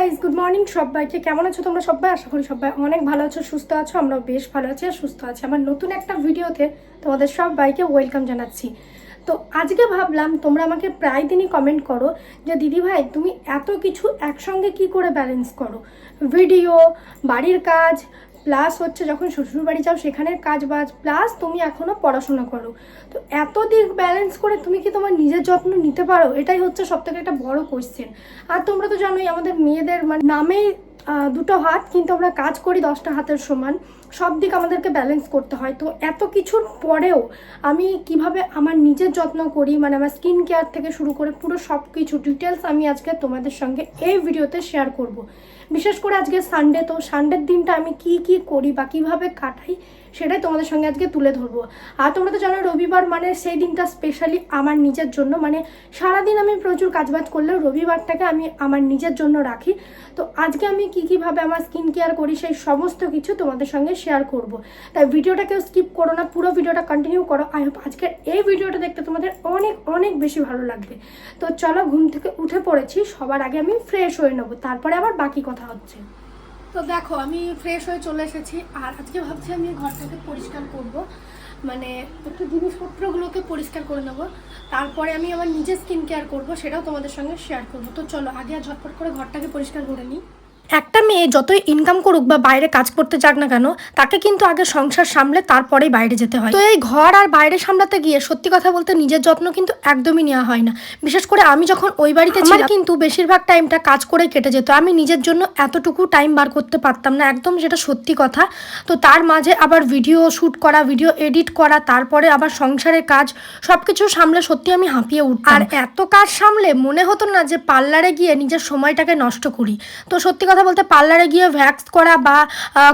Guys good morning সবাইকে। কেমন আছো তোমরা সবাই? আশা করি সবাই অনেক ভালো আছো, সুস্থ আছো আমরা বেশ ভালো আছি আর সুস্থ আছি। আমার নতুন একটা ভিডিওতে তোমাদের সবাইকে ওয়েলকাম জানাচ্ছি। তো আজকে ভাবলাম, তোমরা আমাকে প্রায় দিনই কমেন্ট করো যে, দিদি ভাই, তুমি এত কিছু একসঙ্গে কি করে ব্যালেন্স করো? ভিডিও বাড়ির কাজ প্লাস হচ্ছে যখন শ্বশুরবাড়ি যাও, সেখানের কাজ বাজ প্লাস তুমি এখনও পড়াশোনা করো। তো এত দিক ব্যালেন্স করে তুমি কি তোমার নিজের যত্ন নিতে পারো? এটাই হচ্ছে সব থেকে একটা বড় কোয়েশ্চেন আর তোমরা তো জানোই, আমাদের মেয়েদের মানে নামেই দুটো হাত, কিন্তু আমরা কাজ করি দশটা হাতের সমান। সব দিক আমাদেরকে ব্যালেন্স করতে হয়। তো এত কিছুর পরেও আমি কীভাবে আমার নিজের যত্ন করি মানে আমার স্কিন কেয়ার থেকে শুরু করে পুরো সব কিছু ডিটেলস আমি আজকে তোমাদের সঙ্গে এই ভিডিওতে শেয়ার করব। বিশেষ করে আজকে সানডে তো সানডের দিনটা আমি কি কি করি বা কীভাবে কাটাই সেটাই তোমাদের সঙ্গে আজকে তুলে ধরবো। আর তোমরা তো জানো রবিবার মানে সেই দিনটা স্পেশালি আমার নিজের জন্য মানে সারাদিন আমি প্রচুর কাজবাজ করলেও রবিবারটাকে আমি আমার নিজের জন্য রাখি। তো আজকে আমি কি কীভাবে আমার স্কিন কেয়ার করি সেই সমস্ত কিছু তোমাদের সঙ্গে শেয়ার করব। তাই ভিডিওটাকেও স্কিপ করো না, পুরো ভিডিওটা কন্টিনিউ করো। আই হোপ আজকের এই ভিডিওটা দেখতে তোমাদের অনেক অনেক বেশি ভালো লাগবে। তো চলো ঘুম থেকে উঠে পড়েছি, সবার আগে আমি ফ্রেশ হয়ে নেব, তারপরে আবার বাকি কথা হচ্ছে। তো দেখো, আমি ফ্রেশ হয়ে চলে এসেছি, আর আজকে ভাবছি আমি ঘরটাকে পরিষ্কার করব। মানে একটু জিনিসপত্রগুলোকে পরিষ্কার করে নেব, তারপরে আমি আমার নিজের স্কিন কেয়ার করব, সেটাও তোমাদের সঙ্গে শেয়ার করব। তো চলো, আগে আর ঝটপট করে ঘরটাকে পরিষ্কার করে নিই। একটা মেয়ে যতই ইনকাম করুক বা বাইরে কাজ করতে যাক না কেন তাকে কিন্তু আগে সংসার সামলে তারপরেই বাইরে যেতে হয়। তো এই ঘর আর বাইরে সামলাতে গিয়ে সত্যি কথা বলতে নিজের যত্ন কিন্তু একদমই নেওয়া হয় না। বিশেষ করে আমি যখন ওই বাড়িতে ছিলাম কিন্তু বেশিরভাগ টাইমটা কাজ করে কেটে যেত। আমি নিজের জন্য এতটুকু টাইম বার করতে পারতাম না একদম যেটা সত্যি কথা। তো তার মাঝে আবার ভিডিও শ্যুট করা ভিডিও এডিট করা তারপরে আবার সংসারের কাজ সবকিছু সামলে সত্যি আমি হাঁপিয়ে উঠতাম। আর এত কাজ সামলে মনে হতো না যে পার্লারে গিয়ে নিজের সময়টাকে নষ্ট করি। তো সত্যি কথা বলতে পার্লারে গিয়ে ভ্যাক্স করা বা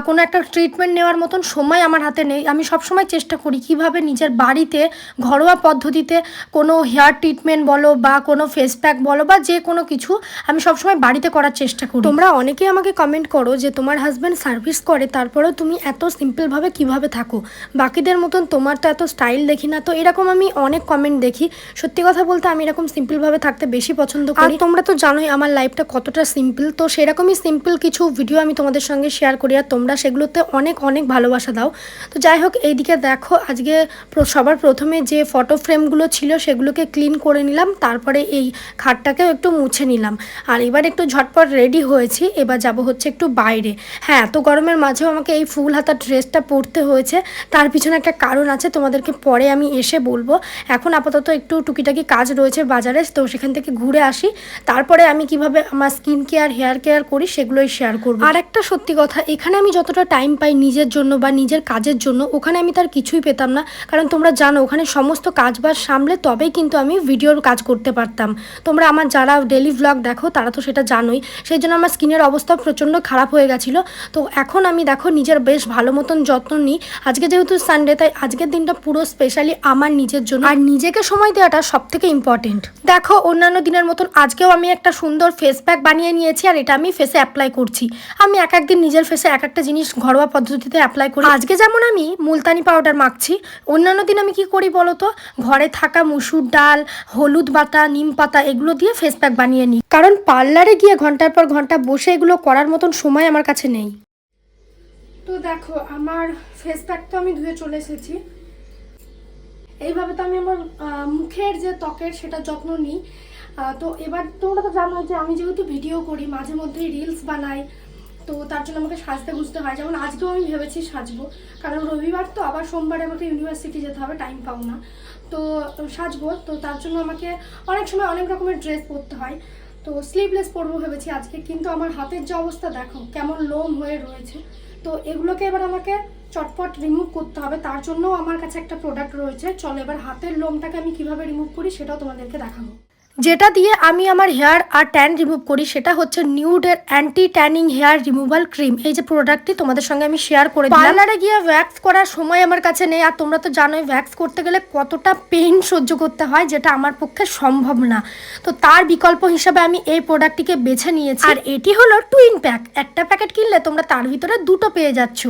কোনো একটা ট্রিটমেন্ট নেওয়ার মতন সময় আমার হাতে নেই। আমি সবসময় চেষ্টা করি কীভাবে নিজের বাড়িতে ঘরোয়া পদ্ধতিতে কোনো হেয়ার ট্রিটমেন্ট বলো বা কোনো ফেস প্যাক বলো বা যে কোনো কিছু আমি সবসময় বাড়িতে করার চেষ্টা করি। তোমরা অনেকেই আমাকে কমেন্ট করো যে তোমার হাজব্যান্ড সার্ভিস করে, তারপরেও তুমি এত সিম্পলভাবে কীভাবে থাকো? বাকিদের মতন তোমার তো এত স্টাইল দেখি না। তো এরকম আমি অনেক কমেন্ট দেখি। সত্যি কথা বলতে আমি এরকম সিম্পলভাবে থাকতে বেশি পছন্দ করি। তোমরা তো জানোই আমার লাইফটা কতটা সিম্পল তো সেরকমই সিম্পল কিছু ভিডিও আমি তোমাদের সঙ্গে শেয়ার করি আর তোমরা সেগুলোতে অনেক অনেক ভালোবাসা দাও। তো যাই হোক, এইদিকে দেখো, আজকে সবার প্রথমে যে ফটো ফ্রেমগুলো ছিল সেগুলোকে ক্লিন করে নিলাম, তারপরে এই খাটটাকেও একটু মুছে নিলাম। আর এবার একটু ঝটপট রেডি হয়েছি, এবার যাব হচ্ছে একটু বাইরে। হ্যাঁ এত গরমের মাঝেও আমাকে এই ফুল হাতা ড্রেসটা পরতে হয়েছে। তার পিছনে একটা কারণ আছে, তোমাদেরকে পরে আমি এসে বলব। এখন আপাতত একটু টুকিটাকি কাজ রয়েছে বাজারে, তো সেখান থেকে ঘুরে আসি। তারপরে আমি কীভাবে আমার স্কিন কেয়ার হেয়ার কেয়ার করি সেগুলোই শেয়ার করব। আর একটা সত্যি কথা, এখানে আমি যতটা টাইম পাই নিজের জন্য বা নিজের কাজের জন্য, ওখানে আমি তার কিছুই পেতাম না। কারণ তোমরা জানো, ওখানে সমস্ত কাজ বাজ সামলে তবেই কিন্তু আমি ভিডিওর কাজ করতে পারতাম। তোমরা আমার যারা ডেলি ভ্লগ দেখো, তারা তো সেটা জানোই। সেই জন্য আমার স্কিনের অবস্থা প্রচণ্ড খারাপ হয়ে গেছিল। তো এখন আমি দেখো, নিজের বেশ ভালো মতন যত্ন নিই। আজকে যেহেতু সানডে তাই আজকের দিনটা পুরো স্পেশালি আমার নিজের জন্য। আর নিজেকে সময় দেওয়াটা সব থেকে ইম্পর্টেন্ট দেখো, অন্যান্য দিনের মতন আজকেও আমি একটা সুন্দর ফেস প্যাক বানিয়ে নিয়েছি, আর এটা আমি ফেসে অ্যাপ্লাই করছি। আমি এক একদিন নিজের ফেসে এক একটা জিনিস ঘরোয়া পদ্ধতিতে অ্যাপ্লাই করি। আজকে যেমন আমি মুলতানি পাউডার মাখছি, অন্যান্য দিন আমি কি করি বলো তো ঘরে থাকা মুসুর ডাল, হলুদ পাতা নিম পাতা এগুলো দিয়ে ফেস প্যাক বানিয়ে নিই। কারণ পার্লারে গিয়ে ঘণ্টার পর ঘণ্টা বসে এগুলো করার মতন সময় আমার কাছে নেই। তো দেখো, আমার ফেস প্যাক তো আমি ধুয়ে চলে এসেছি। এইভাবে তো আমি আমার মুখের যে ত্বকের সেটা যত্ন নিই। তো এবার তোমরা তো জানো যে আমি যেহেতু ভিডিও করি, মাঝে মধ্যে রিলস বানাই, তো তার জন্য আমাকে সাজতে বুঝতে হয়। যেমন আজকেও আমি ভেবেছি সাজবো, কারণ রবিবার তো আবার সোমবারে আমাকে ইউনিভার্সিটি যেতে হবে টাইম পাবো না। তো সাজবো, তো তার জন্য আমাকে অনেক সময় অনেক রকমের ড্রেস পরতে হয়। তো স্লিভলেস পরবো ভেবেছি আজকে, কিন্তু আমার হাতের যে অবস্থা দেখো, কেমন লোম হয়ে রয়েছে। তো এগুলোকে এবার আমাকে চটপট রিমুভ করতে হবে। তার জন্যও আমার কাছে একটা প্রোডাক্ট রয়েছে। চলো এবার হাতের লোমটাকে আমি কীভাবে রিমুভ করি সেটাও তোমাদেরকে দেখাবো। যেটা দিয়ে আমি আমার হেয়ার আর ট্যান রিমুভ করি সেটা হচ্ছে নিউডের anti tanning hair removal cream. এই যে প্রোডাক্টটি তোমাদের সঙ্গে আমি শেয়ার করে পার্লারে গিয়ে ভ্যাক্স করার সময় আমার কাছে নেই আর তোমরা তো জানোই ভ্যাক্স করতে গেলে কতটা পেইন সহ্য করতে হয় যেটা আমার পক্ষে সম্ভব না। তো তার বিকল্প হিসাবে আমি এই প্রোডাক্টটিকে বেছে নিয়েছি। আর এটি হলো টুইন প্যাক একটা প্যাকেট কিনলে তোমরা তার ভিতরে দুটো পেয়ে যাচ্ছ।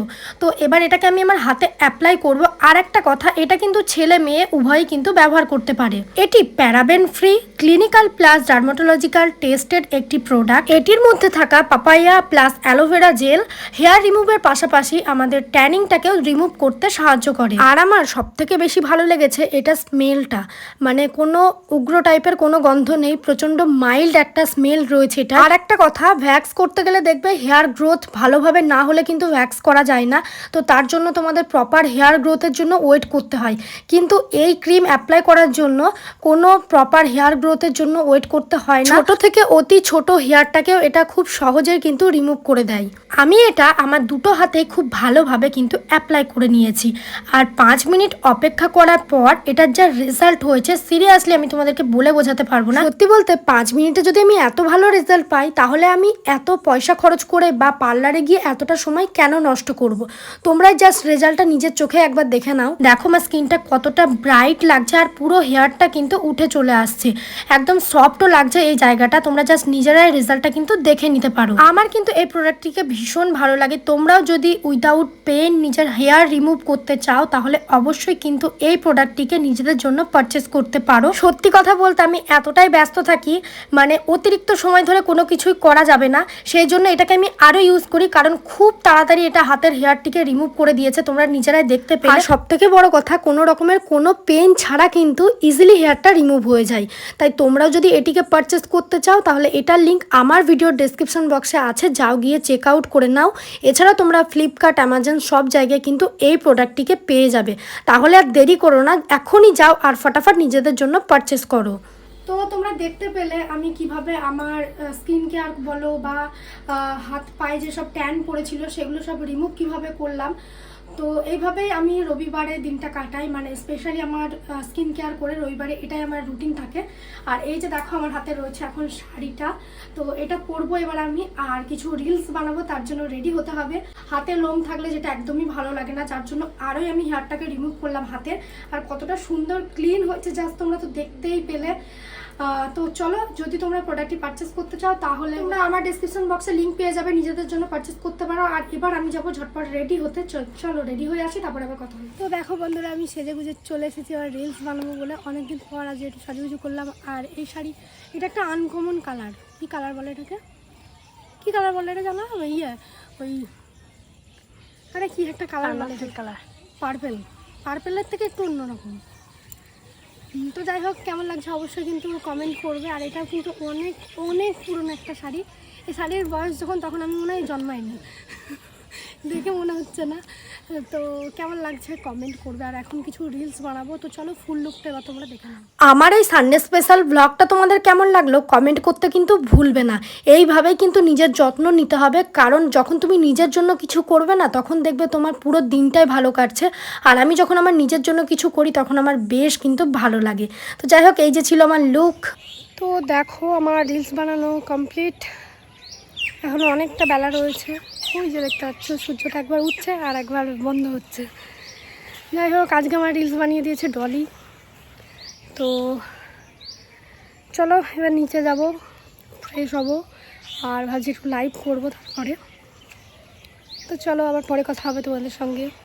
তো এবার এটাকে আমি আমার হাতে অ্যাপ্লাই করব। আর একটা কথা এটা কিন্তু ছেলে মেয়ে উভয়ই কিন্তু ব্যবহার করতে পারে। এটি paraben free clean clinical plus dermatological tested একটি প্রোডাক্ট এটির মধ্যে থাকা papaya plus aloe vera gel hair রিমুভের পাশাপাশি আমাদের ট্যানিংটাকেও রিমুভ করতে সাহায্য করে। আর আমার সব থেকে বেশি ভালো লেগেছে এটা স্মেলটা মানে কোনো উগ্র টাইপের কোনো গন্ধ নেই প্রচণ্ড মাইল্ড একটা স্মেল রয়েছে এটা। আর একটা কথা ভ্যাক্স করতে গেলে দেখবে হেয়ার গ্রোথ ভালোভাবে না হলে কিন্তু ভ্যাক্স করা যায় না। তো তার জন্য তোমাদের প্রপার হেয়ার গ্রোথের জন্য ওয়েট করতে হয়। কিন্তু এই ক্রিম অ্যাপ্লাই করার জন্য কোনো প্রপার হেয়ার গ্রোথের জন্য ওয়েট করতে হয় না। ছোট থেকে অতি ছোট হেয়ারটাকেও এটা খুব সহজেই কিন্তু রিমুভ করে দেয়। আমি এটা আমার দুটো হাতে খুব ভালোভাবে কিন্তু অ্যাপ্লাই করে নিয়েছি। আর পাঁচ মিনিট অপেক্ষা করার পর এটার যা রেজাল্ট হয়েছে সিরিয়াসলি আমি তোমাদেরকে বলে বোঝাতে পারব না। সত্যি বলতে পাঁচ মিনিটে যদি আমি এত ভালো রেজাল্ট পাই তাহলে আমি এত পয়সা খরচ করে বা পার্লারে গিয়ে এতটা সময় কেন নষ্ট করব। তোমরা জাস্ট রেজাল্টটা নিজের চোখে একবার দেখে নাও। দেখো আমার স্কিনটা কতটা ব্রাইট লাগছে আর পুরো হেয়ারটা কিন্তু উঠে চলে আসছে। একদম সফটও লাগছে এই জায়গাটা। তোমরা জাস্ট নিজেরাই রেজাল্টটা কিন্তু দেখে নিতে পারো। আমার কিন্তু এই প্রোডাক্টটিকে ভীষণ ভালো লাগে। তোমরাও যদি উইদাউট পেন নিজের হেয়ার রিমুভ করতে চাও, তাহলে অবশ্যই কিন্তু এই প্রোডাক্টটিকে নিজেদের জন্য পারচেস করতে পারো। সত্যি কথা বলতে আমি এতটাই ব্যস্ত থাকি মানে অতিরিক্ত সময় ধরে কোনো কিছুই করা যাবে না। সেই জন্য এটাকে আমি আরও ইউজ করি, কারণ খুব তাড়াতাড়ি এটা হাতের হেয়ারটিকে রিমুভ করে দিয়েছে। তোমরা নিজেরাই দেখতে পেলে। সব থেকে বড় কথা, কোনো রকমের কোনো পেন ছাড়া কিন্তু ইজিলি হেয়ারটা রিমুভ হয়ে যায়। তাই তোমরাও যদি এটিকে পারচেস করতে চাও, তাহলে এটার লিঙ্ক আমার ভিডিওর ডেসক্রিপশন বক্সে আছে। যাও গিয়ে চেক আউট করে নাও। এছাড়া তোমরা ফ্লিপকার্ট অ্যামাজন সব জায়গায় কিন্তু এই প্রোডাক্টটিকে পেয়ে যাবে। তাহলে আর দেরি করো না, এখনই যাও আর ফটাফট নিজেদের জন্য পারচেস করো। তো তোমরা দেখতে পেলে আমি কীভাবে আমার স্কিন কেয়ার বলো বা হাত পায়ে যেসব ট্যান পড়েছিল, সেগুলো সব রিমুভ কীভাবে করলাম। তো এইভাবেই আমি রবিবারে দিনটা কাটাই মানে স্পেশালি আমার স্কিন কেয়ার করে রবিবারে এটাই আমার রুটিন থাকে। আর এই যে দেখো আমার হাতে রয়েছে এখন শাড়িটা, তো এটা পরবো এবার আমি, আর কিছু রিলস বানাবো, তার জন্য রেডি হতে হবে। হাতে লোম থাকলে যেটা একদমই ভালো লাগে না, যার জন্য আরোই আমি হেয়ারটাকে রিমুভ করলাম হাতের আর কতটা সুন্দর ক্লিন হয়েছে জাস্ট তোমরা তো দেখতেই পেলে। তো চলো যদি তোমরা প্রোডাক্টটি পারচেস করতে চাও তাহলে তোমরা আমার ডিসক্রিপশন বক্সে লিংক পেয়ে যাবে নিজেদের জন্য পারচেস করতে পারো। আর এবার আমি যাব ঝটপট রেডি হতে। চলো রেডি হয়ে আসি তারপরে আবার কথা হবে। তো দেখো বন্ধুরা আমি সেজে গুজে চলে এসেছি আর রিলস বানাবো বলে। অনেকদিন পর আজ একটু সাজুগুজু করলাম। আর এই শাড়ি এটা একটা আনকমন কালার কি কালার বলে এটাকে? কি কালার বলে এটা জানো? ওই ইয়ে ওই আরে কি একটা কালার বলে কালার পার্পেল পার্পেলের থেকে একটু অন্যরকম। তো যাই হোক, কেমন লাগছে অবশ্যই কিন্তু কমেন্ট করবে। আর এটা কিন্তু অনেক অনেক পুরনো একটা শাড়ি। এই শাড়ির বয়স যখন, তখন আমি মনে হয় জন্মাইনি দেখে মনে হচ্ছে না। তো কেমন লাগছে কমেন্ট করবে? আর এখন কিছু রিলস বানাবো তো চলো ফুল লুকটা এবার তোমরা দেখে নাও। আমার এই সানডে স্পেশাল ব্লগটা তোমাদের কেমন লাগল কমেন্ট করতে কিন্তু ভুলবে না। এইভাবেই কিন্তু নিজের যত্ন নিতে হবে কারণ যখন তুমি নিজের জন্য কিছু করবে না তখন দেখবে তোমার পুরো দিনটাই ভালো কাটছে। আর আমি যখন আমার নিজের জন্য কিছু করি তখন আমার বেশ কিন্তু ভালো লাগে। তো যাই হোক এই যে ছিল আমার লুক তো দেখো আমার রিলস বানানো কমপ্লিট এখনও অনেকটা বেলা রয়েছে। ওই যে দেখতে পাচ্ছ সূর্য তো একবার উঠছে আর একবার বন্ধ হচ্ছে। যাই হোক, আজকে আমার রিলস বানিয়ে দিয়েছে ডলি তো চলো, এবার নিচে যাব ফ্রেশ হব আর ভাবছি একটু লাইভ করব তারপরে। তো চলো, আবার পরে কথা হবে তোমাদের সঙ্গে।